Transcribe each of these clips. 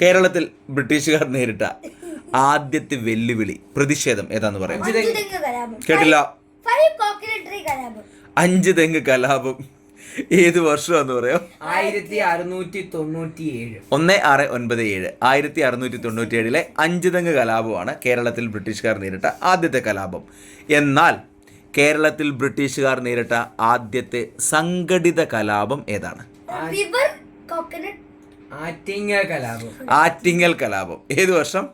കേരളത്തിൽ ബ്രിട്ടീഷുകാർ നേരിട്ട ആദ്യത്തെ വെല്ലുവിളി പ്രതിഷേധം ഏതാന്ന് പറയാം? അഞ്ചുതെങ്ങ് കലാപം. കേട്ടില്ല? ഫൈവ് കോക്കനട്ട് ട്രീ കലാപം. അഞ്ച് തെങ്ങ് കലാപം. ഏത് വർഷമാന്ന് പറയാം? ആയിരത്തി അറുന്നൂറ്റി തൊണ്ണൂറ്റി ഏഴ് ഒന്ന് ആറ് ഒൻപത് ഏഴ്. ആയിരത്തി അറുന്നൂറ്റി തൊണ്ണൂറ്റി ഏഴിലെ അഞ്ച് തെങ്ങ് കലാപമാണ് കേരളത്തിൽ ബ്രിട്ടീഷുകാർ നേരിട്ട ആദ്യത്തെ കലാപം. എന്നാൽ കേരളത്തിൽ ബ്രിട്ടീഷുകാർ നേരിട്ട ആദ്യത്തെ സംഘടിത കലാപം ഏതാണ്? കോക്കനട്ട് ആറ്റിങ്ങൽ കലാപം. ആറ്റിങ്ങൽ കലാപം. ഏത് വർഷം?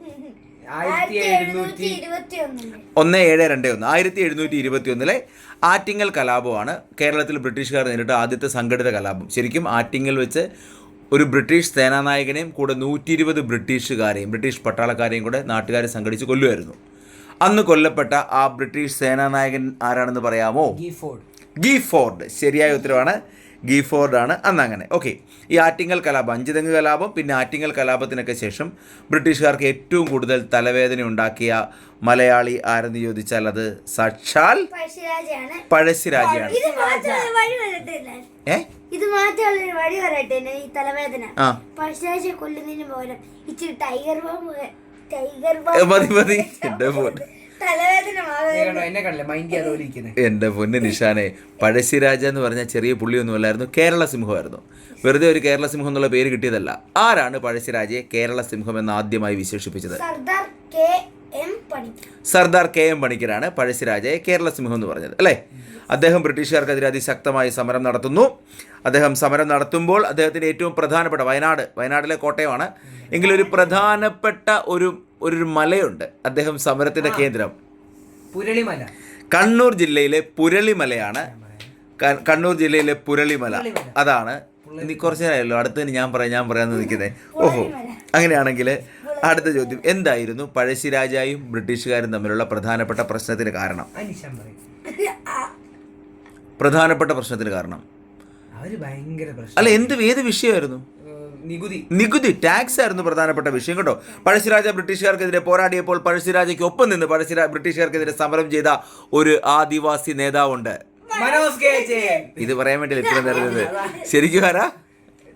ഒന്ന് ഏഴ് രണ്ട് ഒന്ന്. ആയിരത്തി എഴുന്നൂറ്റി ഇരുപത്തി ഒന്നിലെ ആറ്റിങ്ങൽ കലാപമാണ് കേരളത്തിൽ ബ്രിട്ടീഷുകാർ നേരിട്ട ആദ്യത്തെ സംഘടിത കലാപം. ശരിക്കും ആറ്റിങ്ങൽ വെച്ച് ഒരു ബ്രിട്ടീഷ് സേനാനായകനെയും കൂടെ നൂറ്റി ഇരുപത് ബ്രിട്ടീഷുകാരെയും ബ്രിട്ടീഷ് പട്ടാളക്കാരെയും കൂടെ നാട്ടുകാരെ സംഘടിച്ച് കൊല്ലുമായിരുന്നു. അന്ന് കൊല്ലപ്പെട്ട ആ ബ്രിട്ടീഷ് സേനാനായകൻ ആരാണെന്ന് പറയാമോ? ഗീഫോർഡ് ഗീഫോർഡ്. ശരിയായ ഉത്തരവാണ് ഗീഫോർഡ് ആണ് അന്ന് അങ്ങനെ ഓക്കെ. ഈ ആറ്റിങ്ങൽ കലാപം അഞ്ചുതെങ്ങ് കലാപം പിന്നെ ആറ്റിങ്ങൽ കലാപത്തിനൊക്കെ ശേഷം ബ്രിട്ടീഷുകാർക്ക് ഏറ്റവും കൂടുതൽ തലവേദന ഉണ്ടാക്കിയ മലയാളി ആരെന്ന് ചോദിച്ചാൽ അത് സാക്ഷാൽ പഴശ്ശിരാജയാണ്. ഇത് മാറ്റാനുള്ള ഏ? ഇത് മാറ്റാനുള്ള ഒരു വഴി പറയട്ടെ ഈ തലവേദന. ആ. പഴശ്ശിരാജ കൊല്ലുന്നതിന് പകരം ഇച്ചിരി ടൈഗർ ടൈഗർ മതി മതി. തലവേദന എന്നെ കണ്ടില്ലേ? മൈൻഡ് അതുപോലെ ഇരിക്കുന്നത് എന്റെ പൊന്ന് നിഷാനെ പഴശ്ശിരാജ എന്ന് പറഞ്ഞ ചെറിയ പുള്ളിയൊന്നുമല്ലായിരുന്നു കേരള സിംഹമായിരുന്നു. വെറുതെ ഒരു കേരള സിംഹം എന്നുള്ള പേര് കിട്ടിയതല്ല. ആരാണ് പഴശ്ശിരാജയെ കേരള സിംഹം എന്ന് ആദ്യമായി വിശേഷിപ്പിച്ചത്? Sardar K M Panikkar. Sardar K M പണിക്കരാണ് പഴശ്ശിരാജയെ കേരള സിംഹം എന്ന് പറഞ്ഞത് അല്ലേ? അദ്ദേഹം ബ്രിട്ടീഷുകാർക്കെതിരെ അതിശക്തമായ സമരം നടത്തുന്നു. അദ്ദേഹം സമരം നടത്തുമ്പോൾ അദ്ദേഹത്തിന്റെ ഏറ്റവും പ്രധാനപ്പെട്ട വയനാട് വയനാട്ടിലെ കോട്ടയമാണ്. എങ്കിലൊരു പ്രധാനപ്പെട്ട ഒരു ഒരു മലയുണ്ട്. അദ്ദേഹം സമരത്തിന്റെ കേന്ദ്രം. പുരളിമല. കണ്ണൂർ ജില്ലയിലെ പുരളിമലയാണ്. കണ്ണൂർ ജില്ലയിലെ പുരളിമല. അതാണ്. നീ കുറച്ച് നേരമല്ലോ അടുത്തതിന് ഞാൻ പറയാം ഞാൻ പറയാമെന്ന് നിൽക്കുന്നത് ഓഹോ. അങ്ങനെയാണെങ്കിൽ അടുത്ത ചോദ്യം. എന്തായിരുന്നു പഴശ്ശിരാജായും ബ്രിട്ടീഷുകാരും തമ്മിലുള്ള പ്രധാനപ്പെട്ട പ്രശ്നത്തിന് കാരണം? പ്രധാനപ്പെട്ട പ്രശ്നത്തിന് കാരണം. അല്ല എന്ത് ഏത് വിഷയമായിരുന്നു? നികുതി. നികുതി ടാക്സ് ആയിരുന്നു പ്രധാനപ്പെട്ട വിഷയം കേട്ടോ. പഴശ്ശിരാജ ബ്രിട്ടീഷുകാർക്കെതിരെ പോരാടിയപ്പോൾ പഴശ്ശിരാജയ്ക്ക് ഒപ്പം നിന്ന് പഴശ്ശിരാജ ബ്രിട്ടീഷുകാർക്കെതിരെ സമരം ചെയ്ത ഒരു ആദിവാസി നേതാവുണ്ട്. ഇത് പറയാൻ വേണ്ടി ഇത്ര നേരം ശരിക്കും ആരാ?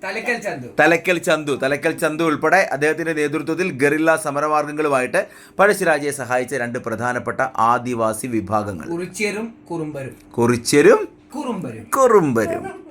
തലക്കൽ ചന്തു. തലക്കൽ ചന്തു. തലക്കൽ ചന്തു ഉൾപ്പെടെ അദ്ദേഹത്തിന്റെ നേതൃത്വത്തിൽ ഗറില്ല സമരമാർഗങ്ങളുമായിട്ട് പഴശ്ശിരാജയെ സഹായിച്ച രണ്ട് പ്രധാനപ്പെട്ട ആദിവാസി വിഭാഗങ്ങൾ. കുറിച്യരും കുറുമ്പരും. കുറിച്ചരും കുറുമ്പരും. കുറുമ്പരും.